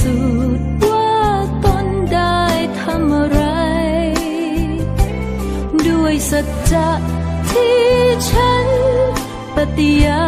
สูจน์ว่าตนได้ทำอะไร ด้วยสัจจะที่ฉันปฏิญา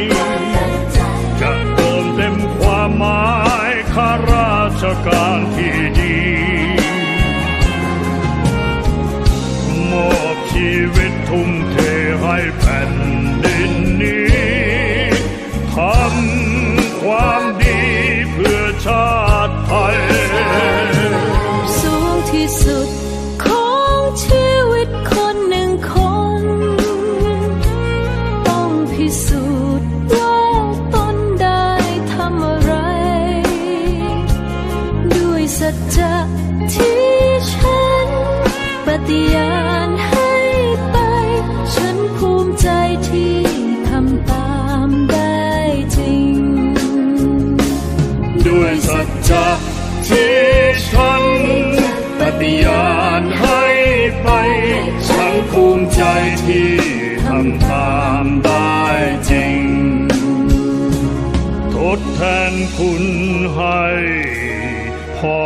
ทำความดีเพื่อชาติไทย สูงที่สุดของชีวิตคนหนึ่งคน ต้องพิสูจน์ว่าตนได้ทำอะไร ด้วยสัจจะที่ฉันปฏิญาณ สัจจะที่ฉันปฏิญาณให้ไป ฉันภูมิใจที่ทำตามได้จริง ทดแทนคุณให้พ่อ